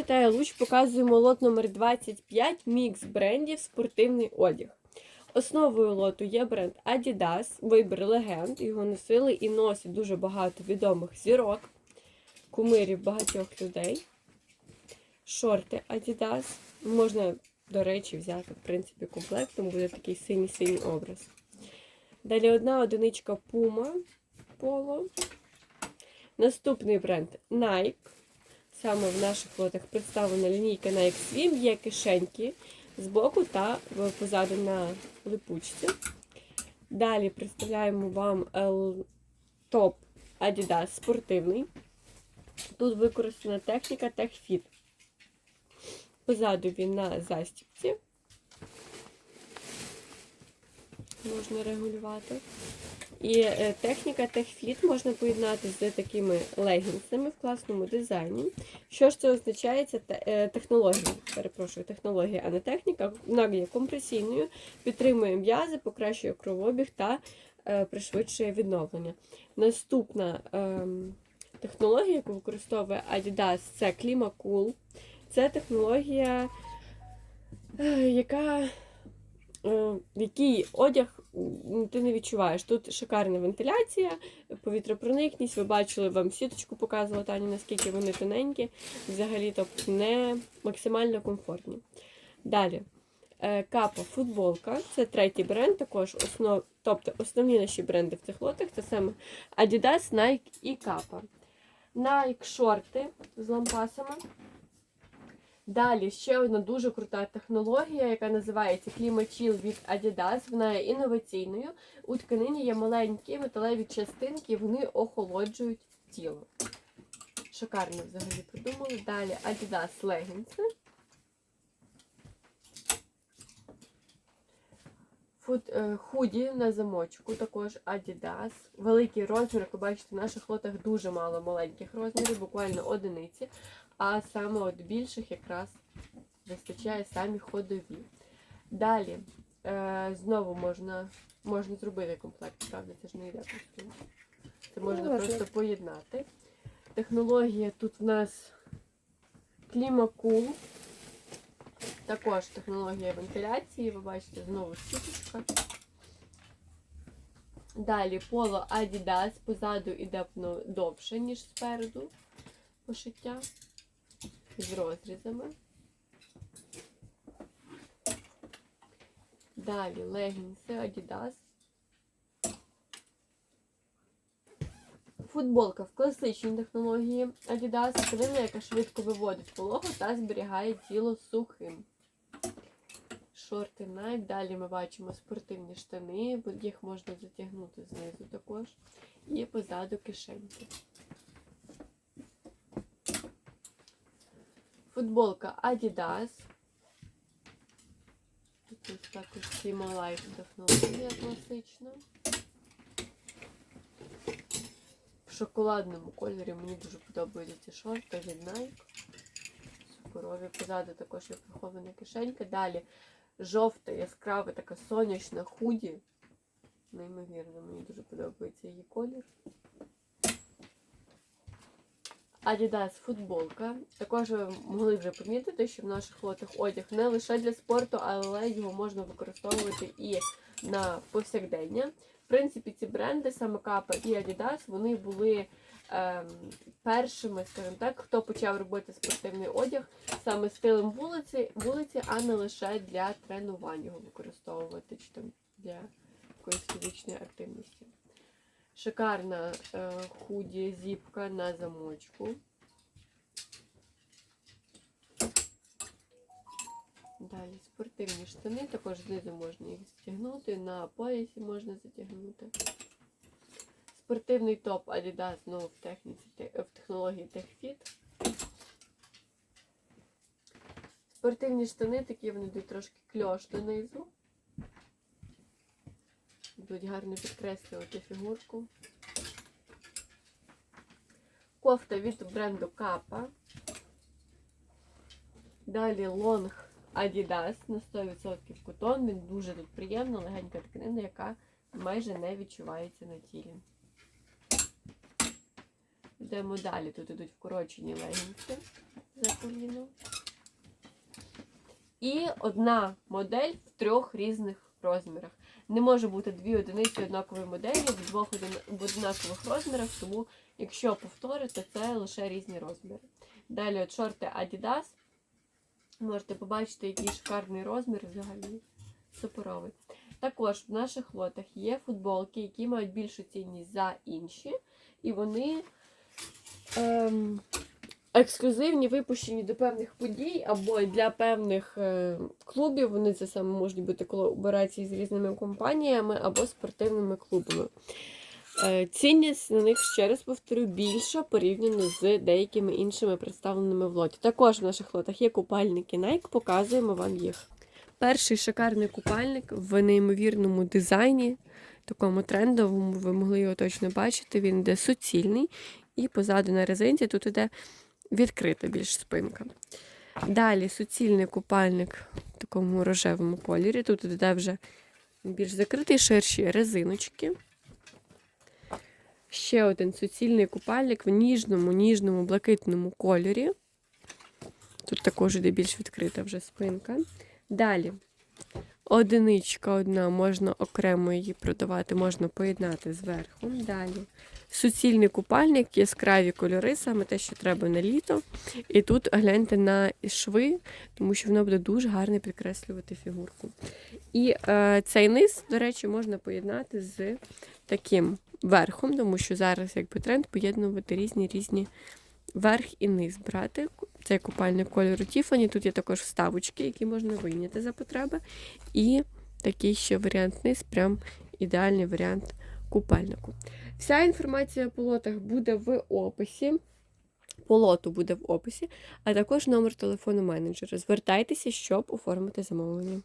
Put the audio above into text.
Вітаю Луч, показуємо лот номер 25 мікс брендів спортивний одяг. Основою лоту є бренд Adidas, вибір легенд. Його носили і носять дуже багато відомих зірок, кумирів багатьох людей. Шорти Adidas. Можна, до речі, взяти, в принципі, комплектом, буде такий синій-синій образ. Далі одна одиничка Puma Polo. Наступний бренд Nike. Саме в наших лотах представлена лінійка Nike Swim, є кишеньки збоку та позаду на липучці. Далі представляємо вам топ Adidas спортивний. Тут використана техніка TechFit. Позаду він на застібці. Можна регулювати. І е, техніка TechFit можна поєднати з такими легінсами в класному дизайні. Що ж це означає? Це е, технологія, перепрошую, технологія, а не техніка. Вона є компресійною, підтримує м'язи, покращує кровообіг та е, пришвидшує відновлення. Наступна ем, технологія, яку використовує Adidas, це ClimaCool. Це технологія, яка в якій одяг ти не відчуваєш. Тут шикарна вентиляція, повітропроникність. Ви бачили, вам сіточку показувала Таня, наскільки вони тоненькі, взагалі тобто не максимально комфортні. Далі. е, Капа футболка, це третій бренд, також основ, тобто основні наші бренди в цих лотах це саме Adidas, Nike і Капа. Nike шорти з лампасами. Далі ще одна дуже крута технологія, яка називається Клімачіл від Adidas. Вона є інноваційною. У тканині є маленькі металеві частинки, вони охолоджують тіло. Шикарно взагалі придумали. Далі Adidas легінси. Фут, е, худі на замочку, також Adidas. Великий розмір, як ви бачите, в наших лотах дуже мало маленьких розмірів, буквально одиниці. А саме от більших якраз вистачає самі ходові. Далі е, знову можна, можна зробити комплект, правда, це ж не йде костюм. Це можна Можна. просто поєднати. Технологія тут в нас клімакул. Також технологія вентиляції, ви бачите, знову сіточка. Далі поло Adidas позаду іде довше, ніж спереду пошиття з розрізами. Далі легінси Adidas. Футболка в класичній технології Adidas, тканина, яка швидко виводить вологу та зберігає тіло сухим. Шорти Nike. Далі ми бачимо спортивні штани, їх можна затягнути знизу також. І позаду кишеньки. Футболка Adidas. Тут також Life технологія класична. В шоколадному кольорі мені дуже подобаються ці шорти від Nike. Суперові. Позаду також є прихована кишенька. Далі жовта, яскрава така сонячна худі. Неймовірно, мені дуже подобається її колір. Adidas футболка. Також ви могли вже помітити, що в наших лотах одяг не лише для спорту, але його можна використовувати і на повсякдення. В принципі, ці бренди, саме Капа і Adidas, вони були першими, скажімо так, хто почав робити спортивний одяг саме стилем вулиці, вулиці, а не лише для тренувань його використовувати чи там для якоїсь фізичної активності. Шикарна е, худі зіпка на замочку. Далі спортивні штани, також знизу можна їх затягнути, на поясі можна затягнути. Спортивний топ Adidas знову в техніці, в технології TechFit. Спортивні штани такі вони йдуть трошки кльош донизу. Будуть гарно підкреслювати фігурку. Кофта від бренду Kappa. Далі лонг Adidas на 100% котон. Він дуже тут приємна, легенька тканина, яка майже не відчувається на тілі. Йдемо далі. Тут ідуть вкорочені легінси. за коліно. І одна модель в трьох різних розмірах. Не може бути дві одиниці однакової моделі в двох однакових розмірах, тому якщо повторити, це лише різні розміри. Далі от шорти Adidas. Можете побачити, який шикарний розмір взагалі. Суперовий. Також в наших лотах є футболки, які мають більшу цінність за інші. І вони ем, ексклюзивні, випущені до певних подій або для певних е, клубів. Вони це саме можуть бути колаборації з різними компаніями або спортивними клубами. Е, Цінність на них, ще раз повторю, більша порівняно з деякими іншими представленими в лоті. Також в наших лотах є купальники Nike, показуємо вам їх. Перший шикарний купальник в неймовірному дизайні, такому трендовому, ви могли його точно бачити. Він йде суцільний, і позаду на резинці тут іде відкрита більш спинка. Далі суцільний купальник в такому рожевому кольорі. Тут іде вже більш закритий, ширші резиночки. Ще один суцільний купальник в ніжному, ніжному, блакитному кольорі. Тут також іде більш відкрита вже спинка. Далі. Одиничка одна, можна окремо її продавати, можна поєднати зверху. Далі. Суцільний купальник, яскраві кольори, саме те, що треба на літо. І тут гляньте на шви, тому що воно буде дуже гарно підкреслювати фігурку. І е, цей низ, до речі, можна поєднати з таким верхом, тому що зараз якби тренд поєднувати різні різні верх і низ брати. Цей купальний кольору Тіфані. Тут є також вставочки, які можна вийняти за потреби. І такий ще варіант низ, прям ідеальний варіант купальнику. Вся інформація по лотах буде в описі. По лоту буде в описі, а також номер телефону менеджера. Звертайтеся, щоб оформити замовлення.